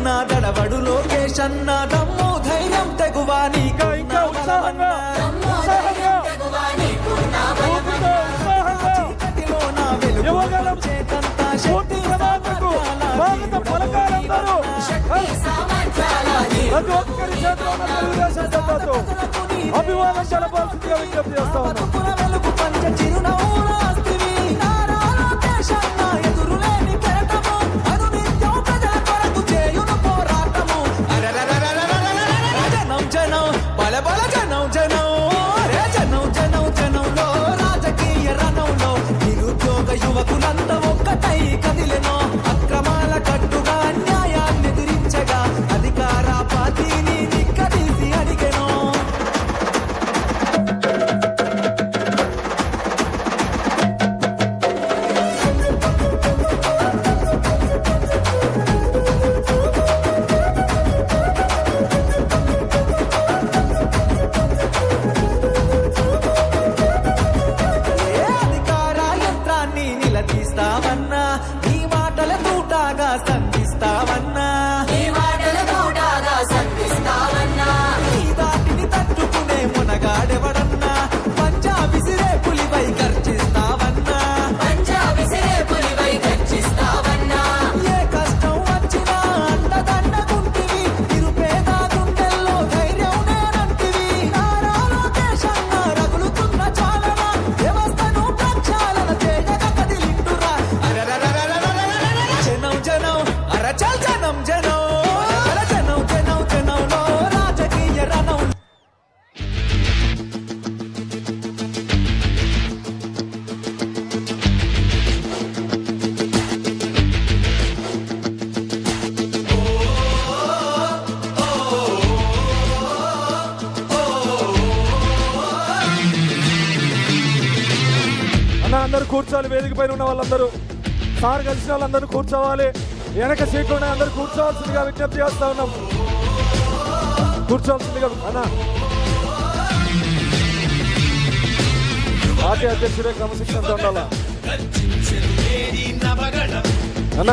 అన్నా దడవడు లోకేష్ అన్నా. దమ్ము ధైర్యం తెగువాని నీకై చాలా శక్తి విజ్ఞప్తి చేస్తా ఉన్నాం. వాళ్ళందరూ అందరూ కూర్చోవాలి వేదిక పైన ఉన్న వాళ్ళందరూ. సార్ కలిసిన వాళ్ళందరూ కూర్చోవాలి. వెనక సీట్లు ఉన్నాయి అందరూ కూర్చోవాల్సిందిగా విజ్ఞప్తి చేస్తా ఉన్నాం. కూర్చోవాల్సిందిగా అన్న. పార్టీ అధ్యక్షుడే క్రమశిక్షణతో ఉండాలా? అన్న.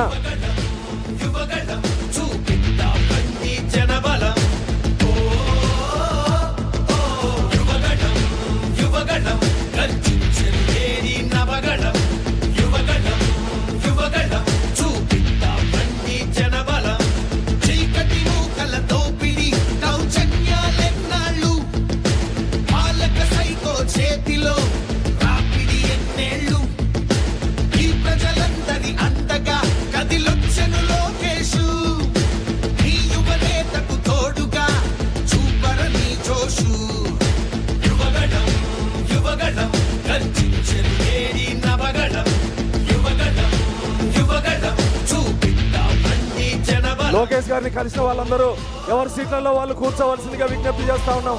లోకేష్ గారిని కలిసిన వాళ్ళందరూ ఎవరి సీట్లలో వాళ్ళు కూర్చోవలసిందిగా విజ్ఞప్తి చేస్తా ఉన్నాం.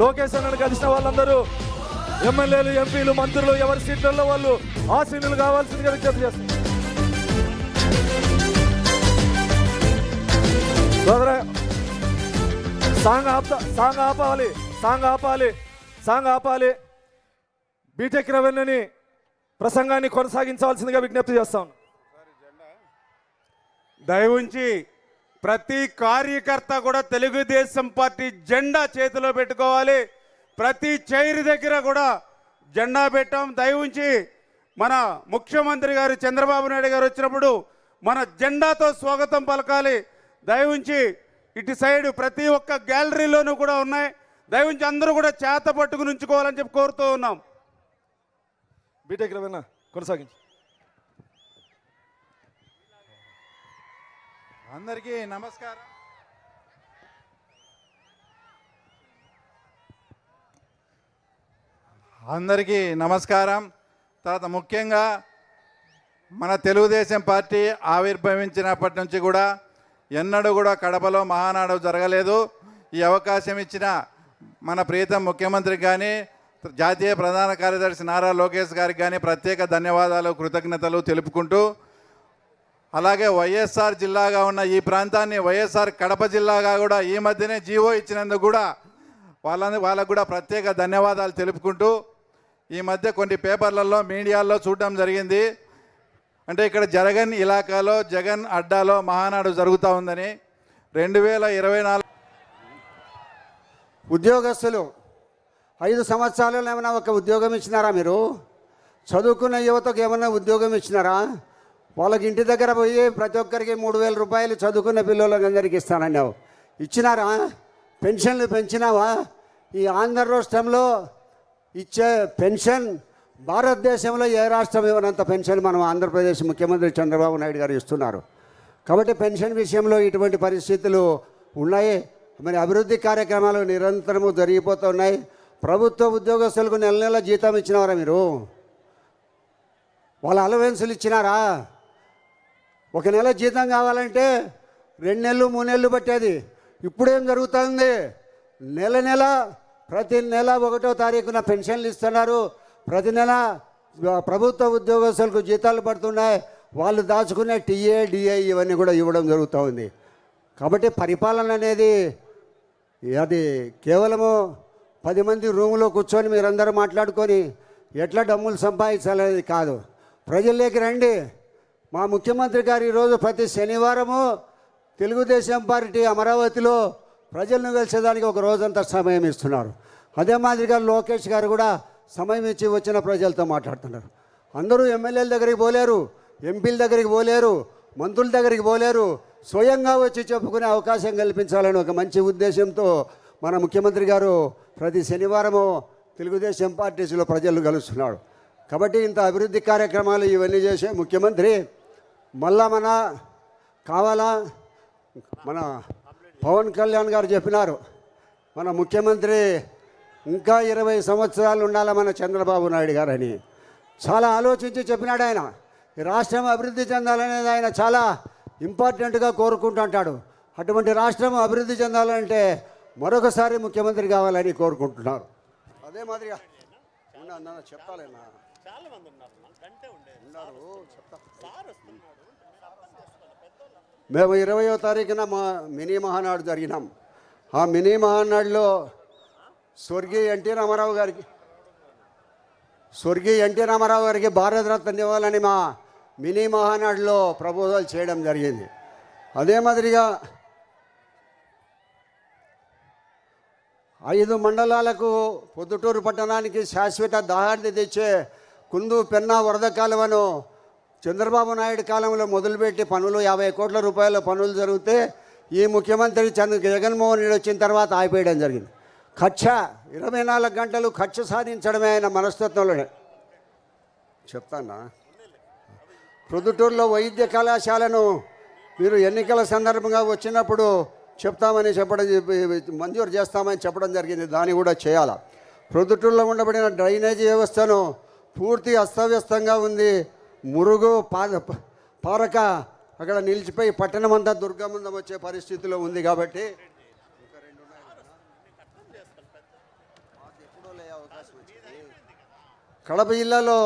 లోకేష్ అన్నని కలిసిన వాళ్ళందరూ ఎమ్మెల్యేలు ఎంపీలు మంత్రులు ఎవరి సీట్లలో వాళ్ళు ఆసీనులు కావాల్సిందిగా విజ్ఞప్తి చేస్తాం. సాంగ్ ఆపుతా సాంగ్ ఆపాలి సాంగ్ ఆపాలి సాంగ్ ఆపాలి. బీటెక్ రవెన్యూని ప్రసంగాన్ని కొనసాగించవలసిందిగా విజ్ఞప్తి చేస్తాం దయవుంచి ప్రతి కార్యకర్త కూడా తెలుగుదేశం పార్టీ జెండా చేతిలో పెట్టుకోవాలి. ప్రతి చైర్ దగ్గర కూడా జెండా పెట్టాం. దయవుంచి మన ముఖ్యమంత్రి గారు చంద్రబాబు నాయుడు గారు వచ్చినప్పుడు మన జెండాతో స్వాగతం పలకాలి. దయవుంచి ఇటు సైడ్ ప్రతి ఒక్క గ్యాలరీలోనూ కూడా ఉన్నాయి. దయవుంచి అందరూ కూడా చేత పట్టుకుని ఉంచుకోవాలని చెప్పి కోరుతూ ఉన్నాం. బీటెక్ రవేనా కొనసాగించి. అందరికీ నమస్కారం. అందరికీ నమస్కారం. తర్వాత ముఖ్యంగా మన తెలుగుదేశం పార్టీ ఆవిర్భవించినప్పటి నుంచి కూడా ఎన్నడూ కూడా కడపలో మహానాడు జరగలేదు. ఈ అవకాశం ఇచ్చిన మన ప్రీతం ముఖ్యమంత్రికి కానీ జాతీయ ప్రధాన కార్యదర్శి నారా లోకేష్ గారికి కానీ ప్రత్యేక ధన్యవాదాలు కృతజ్ఞతలు తెలుపుకుంటూ అలాగే వైఎస్ఆర్ జిల్లాగా ఉన్న ఈ ప్రాంతాన్ని వైఎస్ఆర్ కడప జిల్లాగా కూడా ఈ మధ్యనే జీవో ఇచ్చినందుకు కూడా వాళ్ళని వాళ్ళకు కూడా ప్రత్యేక ధన్యవాదాలు తెలుపుకుంటూ ఈ మధ్య కొన్ని పేపర్లలో మీడియాల్లో చూడడం జరిగింది. అంటే ఇక్కడ జగన్ ఇలాకాలో జగన్ అడ్డాలో మహానాడు జరుగుతూ ఉందని రెండు వేల ఇరవై నాలుగు ఉద్యోగస్తులు ఐదు సంవత్సరాలలో ఏమైనా ఒక ఉద్యోగం ఇచ్చినారా మీరు? చదువుకున్న యువతకు ఏమైనా ఉద్యోగం ఇచ్చినారా? వాళ్ళకి ఇంటి దగ్గర పోయి ప్రతి ఒక్కరికి మూడు వేల రూపాయలు చదువుకున్న పిల్లలకి అందరికి ఇస్తానన్నావు. ఇచ్చినారా? పెన్షన్లు పెంచినావా? ఈ ఆంధ్ర రాష్ట్రంలో ఇచ్చే పెన్షన్ భారతదేశంలో ఏ రాష్ట్రం ఇవ్వనంత పెన్షన్ మనం ఆంధ్రప్రదేశ్ ముఖ్యమంత్రి చంద్రబాబు నాయుడు గారు ఇస్తున్నారు. కాబట్టి పెన్షన్ విషయంలో ఇటువంటి పరిస్థితులు ఉన్నాయి. మరి అభివృద్ధి కార్యక్రమాలు నిరంతరము జరిగిపోతున్నాయి ప్రభుత్వ ఉద్యోగస్తులకు నెల నెల జీతం ఇచ్చినారా మీరు? వాళ్ళ అలవెన్సులు ఇచ్చినారా? ఒక నెల జీతం కావాలంటే రెండు నెలలు మూడు నెలలు పట్టేది. ఇప్పుడేం జరుగుతుంది? నెల నెల ప్రతి నెల ఒకటో తారీఖున పెన్షన్లు ఇస్తున్నారు. ప్రతి నెల ప్రభుత్వ ఉద్యోగస్తులకు జీతాలు పడుతున్నాయి. వాళ్ళు దాచుకునే టీఏ డిఏ ఇవన్నీ కూడా ఇవ్వడం జరుగుతూ ఉంది. కాబట్టి పరిపాలన అనేది అది కేవలము పది మంది రూములో కూర్చొని మీరందరూ మాట్లాడుకొని ఎట్లా డమ్ములు సంపాదించాలనేది కాదు. ప్రజల్లోకి రండి. మా ముఖ్యమంత్రి గారు ఈరోజు ప్రతి శనివారము తెలుగుదేశం పార్టీ అమరావతిలో ప్రజలను కలిసేదానికి ఒక రోజంతా సమయం ఇస్తున్నారు. అదే మాదిరిగా లోకేష్ గారు కూడా సమయం ఇచ్చి వచ్చిన ప్రజలతో మాట్లాడుతున్నారు. అందరూ ఎమ్మెల్యేల దగ్గరికి పోలేరు ఎంపీల దగ్గరికి పోలేరు మంత్రుల దగ్గరికి పోలేరు స్వయంగా వచ్చి చెప్పుకునే అవకాశం కల్పించాలని ఒక మంచి ఉద్దేశంతో మన ముఖ్యమంత్రి గారు ప్రతి శనివారము తెలుగుదేశం పార్టీస్లో ప్రజలు కలుస్తున్నాడు కాబట్టి ఇంత అభివృద్ధి కార్యక్రమాలు ఇవన్నీ చేసే ముఖ్యమంత్రి మళ్ళా మన కావాలా? మన పవన్ కళ్యాణ్ గారు చెప్పినారు. మన ముఖ్యమంత్రి ఇంకా ఇరవై సంవత్సరాలు ఉండాలా మన చంద్రబాబు నాయుడు గారని. చాలా ఆలోచించి చెప్పినాడు ఆయన. రాష్ట్రం అభివృద్ధి చెందాలనేది ఆయన చాలా ఇంపార్టెంట్గా కోరుకుంటుంటాడు. అటువంటి రాష్ట్రం అభివృద్ధి చెందాలంటే మరొకసారి ముఖ్యమంత్రి కావాలని కోరుకుంటున్నారు. అదే మాదిరిగా. ఉన్నా, అన్న, చెప్తాలేనా ఉన్నారు, చెప్తా. మేము ఇరవయో తారీఖున మా మినీ మహానాడు జరిగినాం. ఆ మినీ మహానాడులో స్వర్గీయ ఎన్టీ రామారావు గారికి స్వర్గీయ ఎన్టీ రామారావు గారికి భారతరత్న ఇవ్వాలని మా మినీ మహానాడులో ప్రపోజల్ చేయడం జరిగింది. అదే మాదిరిగా ఐదు మండలాలకు పొద్దుటూరు పట్టణానికి శాశ్వత దాహార్ది తెచ్చే కుందు పెన్నా వరద కాలువను చంద్రబాబు నాయుడు కాలంలో మొదలుపెట్టి పనులు యాభై కోట్ల రూపాయల పనులు జరిగితే ఈ ముఖ్యమంత్రి చంద్ర జగన్మోహన్ రెడ్డి వచ్చిన తర్వాత ఆగిపోయడం జరిగింది. ఖర్చ ఇరవై నాలుగు గంటలు ఖర్చు సాధించడమే ఆయన మనస్తత్వంలోనే. చెప్తానా? ప్రొద్దుటూరులో వైద్య కళాశాలను మీరు ఎన్నికల సందర్భంగా వచ్చినప్పుడు చెప్తామని చెప్పడం మంజూరు చేస్తామని చెప్పడం జరిగింది. దాన్ని కూడా చేయాలి? ప్రొద్దుటూరులో ఉండబడిన డ్రైనేజీ వ్యవస్థను పూర్తి అస్తవ్యస్తంగా ఉంది. మురుగు పాద పారక అక్కడ నిలిచిపోయి పట్టణం అంతా దుర్గమందం వచ్చే పరిస్థితిలో ఉంది కాబట్టి. కడప జిల్లాలో